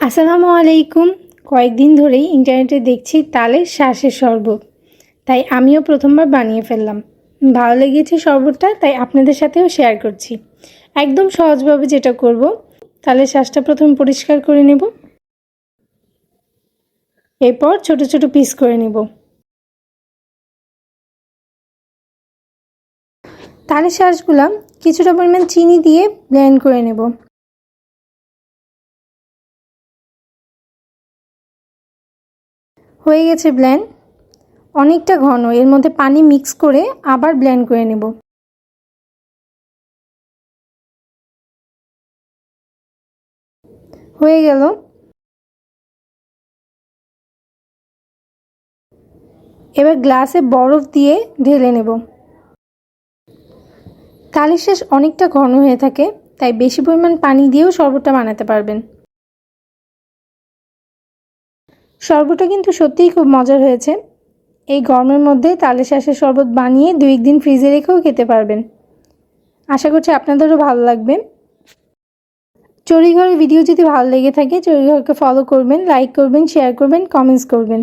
আসসালামু আলাইকুম। কয়েকদিন ধরেই ইন্টারনেটে দেখছি তালের শ্বাসের শরবত। তাই আমিও প্রথমবার বানিয়ে ফেললাম। ভালো লেগেছে শরবতটা, তাই আপনাদের সাথেও শেয়ার করছি। একদম সহজভাবে যেটা করব, তালের শ্বাসটা প্রথম পরিষ্কার করে নেব। এরপর ছোট ছোট পিস করে নেব। তালের শ্বাসগুলা কিছুটা পরিমাণ চিনি দিয়ে ব্লেন্ড করে নেব। হয়ে গেছে ব্লেন্ড অনেকটা ঘন, এর মধ্যে পানি মিক্স করে আবার ব্লেন্ড করে নেব। হয়ে গেল। এবার গ্লাসে বরফ দিয়ে ঢেলে নেব। তালের শেষ অনেকটা ঘন হয়ে থাকে, তাই বেশি পরিমাণ পানি দিয়েও শরবতটা বানাতে পারবেন। শরবতটা কিন্তু সত্যিই খুব মজার হয়েছে। এই গরমের মধ্যে তালে শাঁসের শরবত বানিয়ে দুই একদিন ফ্রিজে রেখেও খেতে পারবেন। আশা করছি আপনাদেরও ভালো লাগবে। চড়িঘরের ভিডিও যদি ভালো লেগে থাকে, চড়িঘরকে ফলো করবেন লাইক করবেন শেয়ার করবেন কমেন্টস করবেন।